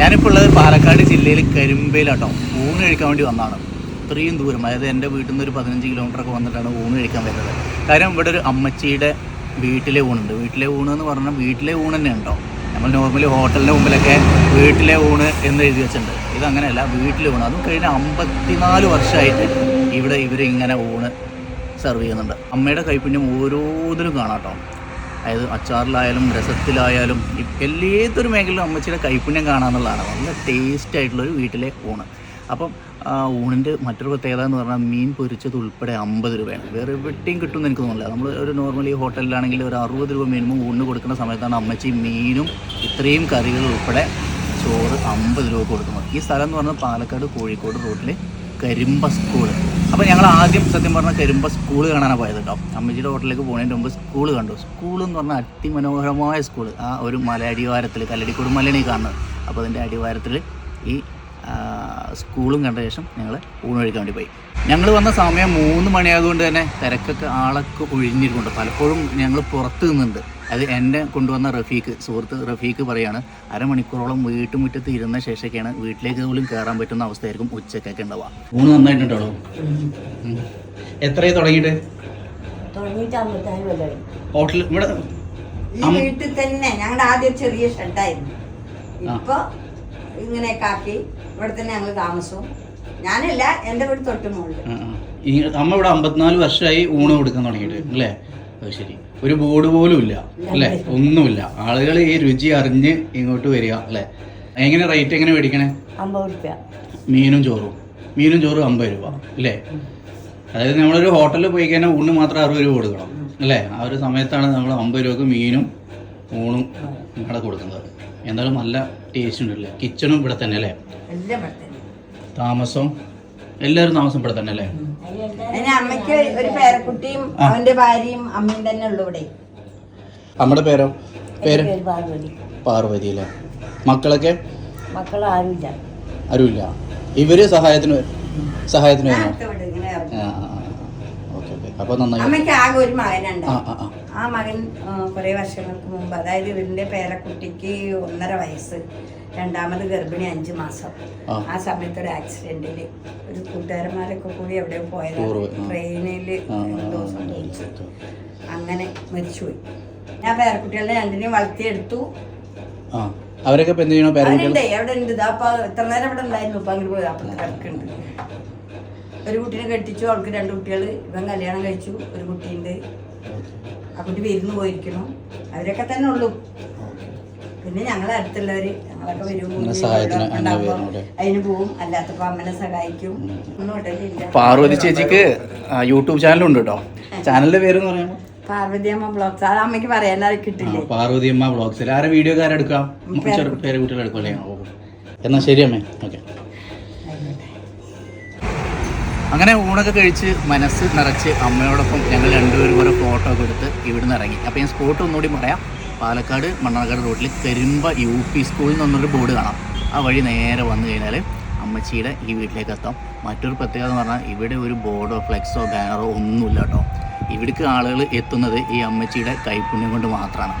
ഞാനിപ്പോൾ ഉള്ളത് പാലക്കാട് ജില്ലയിൽ കരിമ്പയിലാട്ടോ. ഊണ് കഴിക്കാൻ വേണ്ടി വന്നതാണ്. ഇത്രയും ദൂരം അതായത് എന്റെ വീട്ടിൽ നിന്ന് ഒരു പതിനഞ്ച് കിലോമീറ്റർ ഒക്കെ വന്നിട്ടാണ് ഊണ് കഴിക്കാൻ വരുന്നത്. കാര്യം ഇവിടെ ഒരു അമ്മച്ചിയുടെ വീട്ടിലെ ഊണുണ്ട്. വീട്ടിലെ ഊണ് എന്ന് പറഞ്ഞാൽ വീട്ടിലെ ഊണ് തന്നെ ഉണ്ടോ നമ്മൾ നോർമലി ഹോട്ടലിന്റെ മുമ്പിലൊക്കെ വീട്ടിലെ ഊണ് എന്ന് എഴുതി വെച്ചിട്ടുണ്ട്. ഇതങ്ങനെയല്ല വീട്ടിലെ ഊണ്. അതും കഴിഞ്ഞ അമ്പത്തിനാല് വർഷമായിട്ട് ഇവിടെ ഇവരിങ്ങനെ ഊണ് സെർവ് ചെയ്യുന്നുണ്ട്. അമ്മയുടെ കൈപ്പിണ്യം ഓരോന്നിനും കാണാം കേട്ടോ. അതായത് അച്ചാറിലായാലും രസത്തിലായാലും ഏതൊരു മേഖലയിലും അമ്മച്ചിയുടെ കൈപ്പുണ്യം കാണാമെന്നുള്ളതാണ് നല്ല ടേസ്റ്റ് ആയിട്ടുള്ളൊരു വീട്ടിലെ ഊണ് അപ്പം ഊണിന്റെ മറ്റൊരു പ്രത്യേകത എന്ന് പറഞ്ഞാൽ മീൻ പൊരിച്ചത് ഉൾപ്പെടെ അമ്പത് രൂപയാണ്. വേറെ എവിടെയും കിട്ടുമെന്ന് എനിക്ക് തോന്നുന്നില്ല. നമ്മൾ ഒരു നോർമലി ഹോട്ടലിലാണെങ്കിൽ ഒരു അറുപത് രൂപ മിനിമം ഊണിന് കൊടുക്കുന്ന സമയത്താണ് അമ്മച്ചി മീനും ഇത്രയും കറികൾ ഉൾപ്പെടെ ചോറ് അമ്പത് രൂപ കൊടുക്കുന്നത്. ഈ സ്ഥലം എന്ന് പറഞ്ഞാൽ പാലക്കാട് കോഴിക്കോട് റോഡിൽ കരിമ്പ സ്കൂൾ അപ്പോൾ ഞങ്ങൾ ആദ്യം സത്യം പറഞ്ഞാൽ കരിമ്പ സ്കൂൾ കാണാനാണ് പോയത് കേട്ടോ അമ്മച്ചിയുടെ ഹോട്ടലിലേക്ക് പോകുന്നതിന് മുമ്പ് സ്കൂൾ കണ്ടു. സ്കൂൾ എന്ന് പറഞ്ഞാൽ അതിമനോഹരമായ സ്കൂൾ ആ ഒരു മല അടിവാരത്തിൽ കല്ലടിക്കോട് മലയാണ് ഈ കാണുന്നത്. അപ്പോൾ അതിന്റെ അടിവാരത്തിൽ ഈ സ്കൂളും കണ്ട ശേഷം ഞങ്ങൾ ഊണ് കഴിക്കാൻ വേണ്ടി പോയി. ഞങ്ങൾ വന്ന സമയം മൂന്ന് മണിയായതുകൊണ്ട് തന്നെ തിരക്കൊക്കെ ആളൊക്കെ ഒഴിഞ്ഞിരിക്കുന്നുണ്ട്. പലപ്പോഴും ഞങ്ങൾ പുറത്ത് നിന്നുണ്ട് അത് എന്നെ കൊണ്ടുവന്ന റഫീഖ് സുഹൃത്ത് റഫീഖ് പറയാണ് അരമണിക്കൂറോളം വീട്ടുമുറ്റത്ത് ഇരുന്ന ശേഷമൊക്കെയാണ് വീട്ടിലേക്ക് പോലും കയറാൻ പറ്റുന്ന അവസ്ഥയായിരിക്കും ഉച്ചക്കൊക്കെ ഉണ്ടാവുക. ഊണ് നന്നായിട്ടുണ്ടോ? എത്രയായി തുടങ്ങിയിട്ട്? ഹോട്ടലിൽ ഇവിടെ വീട്ടിൽ തന്നെ ഞങ്ങളുടെ ആദ്യം ചെറിയ ഷെഡായിരുന്നു. ഇപ്പൊ ഇങ്ങനെയൊക്കെ ആക്കി ഇവിടെ തന്നെ ഞങ്ങൾ താമസവും. ഞാനല്ല എന്റെ വീട് തൊട്ട് മുകളിൽ അമ്മ ഇവിടെ അമ്പത്തിനാല് വർഷമായി ഊണ് കൊടുക്കാൻ തുടങ്ങിയിട്ട് അല്ലേ? അത് ശരി. ഒരു ബോർഡ് പോലും ഇല്ല അല്ലേ? ഒന്നുമില്ല. ആളുകൾ ഈ രുചി അറിഞ്ഞ് ഇങ്ങോട്ട് വരിക അല്ലേ? എങ്ങനെ റേറ്റ് എങ്ങനെ മേടിക്കണേ? അമ്പത് റുപ്യ. മീനും ചോറും. മീനും ചോറും അമ്പത് രൂപ അല്ലേ? അതായത് നമ്മളൊരു ഹോട്ടലിൽ പോയി കഴിഞ്ഞാൽ ഊണ് മാത്രം അറുപത് രൂപ കൊടുക്കണം അല്ലേ? ആ ഒരു സമയത്താണ് നമ്മൾ അമ്പത് രൂപക്ക് മീനും ഊണും ഇവിടെ കൊടുക്കുന്നത്. എന്തായാലും നല്ല ടേസ്റ്റ് ഉണ്ടല്ലേ? കിച്ചണും ഇവിടെ തന്നെ. അല്ലേ താമസം? എല്ലാവരും താമസം ഇവിടെ തന്നെ അല്ലേ അമ്മയ്ക്ക് ഒരു പേരക്കുട്ടിയും അവന്റെ ഭാര്യയും അമ്മയും തന്നെ ഉള്ളു ഇവിടെ. നമ്മുടെ പേരോ? പേര്? പാർവതി. അല്ലേ? മക്കളൊക്കെ? മക്കൾ ആരുമില്ല. ആരുമില്ല. ഇവർ സഹായത്തിന് സഹായത്തിന് ആ. അപ്പോൾ നന്നായി അമ്മയ്ക്ക് ആകെ ഒരു മകനുണ്ട്. ആ മകൻ കുറെ വർഷങ്ങൾക്ക് മുമ്പ് അതായത് ഇവരുടെ പേരക്കുട്ടിക്ക് ഒന്നര വയസ്സ് രണ്ടാമത് ഗർഭിണി അഞ്ച് മാസം. ആ. സമയത്ത് ഒരു ആക്സിഡന്റിൽ ഒരു കൂട്ടുകാരന്മാരൊക്കെ കൂടി എവിടെ പോയത്. ട്രെയിനിൽ എന്തോ സംഭവിച്ചു അങ്ങനെ മരിച്ചുപോയി. ഞാൻ പേരക്കുട്ടികളെ രണ്ടിനെയും വളർത്തിയെടുത്തു. അവരൊക്കെ ഇപ്പം എന്ത് ചെയ്യണോ? പേരക്കുട്ടികൾ? എവിടെ ഉണ്ട്. ഇതാ അപ്പൊ ഇത്ര നേരം ഇവിടെ ഉണ്ടായിരുന്നു? ഇപ്പൊ അങ്ങനെ പോയി. അപ്പൊ കിടക്കുന്നുണ്ട്. ഒരു കുട്ടീനെ കെട്ടിച്ചു അവൾക്ക് രണ്ട് കുട്ടികൾ ഇവൻ കല്യാണം കഴിച്ചു ഒരു കുട്ടിയുണ്ട്. ആ കുട്ടി വിരുന്ന് പോയിരിക്കണം അവരൊക്കെ തന്നെ ഉള്ളൂ. പിന്നെ ഞങ്ങളെ അടുത്തുള്ളവര് ഞങ്ങളൊക്കെ വരും. അതിന് പോവും. അല്ലാത്തപ്പോ അമ്മനെ സഹായിക്കും. പാർവതി ചേച്ചിക്ക് യൂട്യൂബ് ചാനലുണ്ട് കേട്ടോ ചാനലിന്റെ പേര് പറയുമ്പോൾ പാർവതിയമ്മ ബ്ലോഗ്സ്. അത് അമ്മയ്ക്ക് പറയാനായി കിട്ടില്ല? പാർവതിയമ്മ ബ്ലോഗ്സിൽ ആരെ വീഡിയോ കാരെടുക്കാം എന്നാ ശരി അമ്മേ. ഓക്കെ. അങ്ങനെ ഊണൊക്കെ കഴിച്ച് മനസ്സ് നിറച്ച് അമ്മയോടൊപ്പം ഞങ്ങൾ രണ്ടുപേരും കൂടെ ഫോട്ടോ ഒക്കെ എടുത്ത് ഇവിടുന്ന് ഇറങ്ങി. അപ്പോൾ ഞാൻ സ്പോട്ട് ഒന്നുകൂടി പറയാം. പാലക്കാട് മണ്ണാർക്കാട് റോഡിൽ കരിമ്പ യു പി സ്കൂളിൽ നിന്നൊരു ബോർഡ് കാണാം. ആ വഴി നേരെ വന്നു കഴിഞ്ഞാൽ അമ്മച്ചിയുടെ ഈ വീട്ടിലേക്ക് എത്താം. മറ്റൊരു പ്രത്യേകത എന്ന് പറഞ്ഞാൽ ഇവിടെ ഒരു ബോർഡോ ഫ്ലെക്സോ ബാനറോ ഒന്നുമില്ല കേട്ടോ. ഇവിടേക്ക് ആളുകൾ എത്തുന്നത് ഈ അമ്മച്ചിയുടെ കൈപ്പുണ്യം കൊണ്ട് മാത്രമാണ്